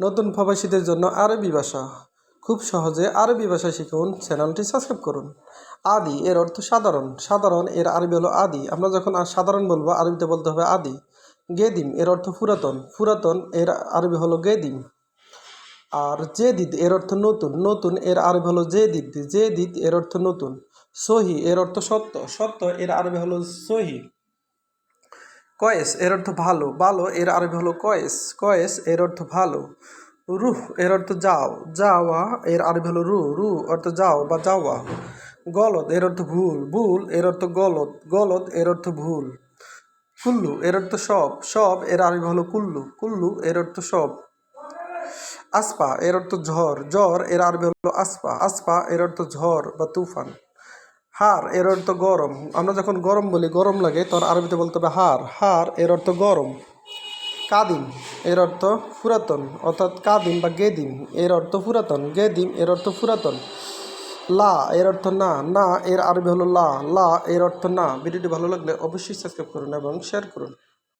নতুন প্রবাসীদের জন্য আরবি ভাষা। খুব সহজে আরবি ভাষা শিখুন, চ্যানেলটি সাবস্ক্রাইব করুন। আদি এর অর্থ সাধারণ। সাধারণ এর আরবি হলো আদি। আমরা যখন সাধারণ বলব, আরবিতে বলতে হবে আদি। গেদিম এর অর্থ পুরাতন। পুরাতন এর আরবি হলো গেদিম। আর জেদিদ এর অর্থ নতুন। নতুন এর আরবি হলো জেদিদ। জেদিদ এর অর্থ নতুন। সহি এর অর্থ সত্য। সত্য এর আরবি হলো সহি। কয়েস এর অর্থ ভালো ভালো এর আরবি হলো কয়েস কয়েস এর অর্থ ভালো রুহ এর অর্থ যাও যাওয়া এর আরবি হলো রু রু অর্থ যাও বা যাওয়া গলদ এর অর্থ ভুল ভুল এর অর্থ গলদ গলদ এর অর্থ ভুল কুল্লু এর অর্থ সব সব এর আরবি হলো কুল্লু কুল্লু এর অর্থ সব আসপা এর অর্থ ঝড় ঝড় এর আরবি হলো আসপা আসপা এর অর্থ ঝড় বা তুফান হার, এর অর্থ গরম। আমরা যখন গরম বলি, গরম লাগে, তখন আরবিতে বলতে হবে হার। হার, এর অর্থ গরম। কাদিম, এর অর্থ পুরাতন, অর্থাৎ কাদিম বা গেদিম, এর অর্থ পুরাতন। গেদিম, এর অর্থ পুরাতন। লা, এর অর্থ না। না, এর আরবি হলো লা। লা, এর অর্থ না। ভিডিওটি ভালো লাগলে অবশ্যই সাবস্ক্রাইব করুন এবং শেয়ার করুন।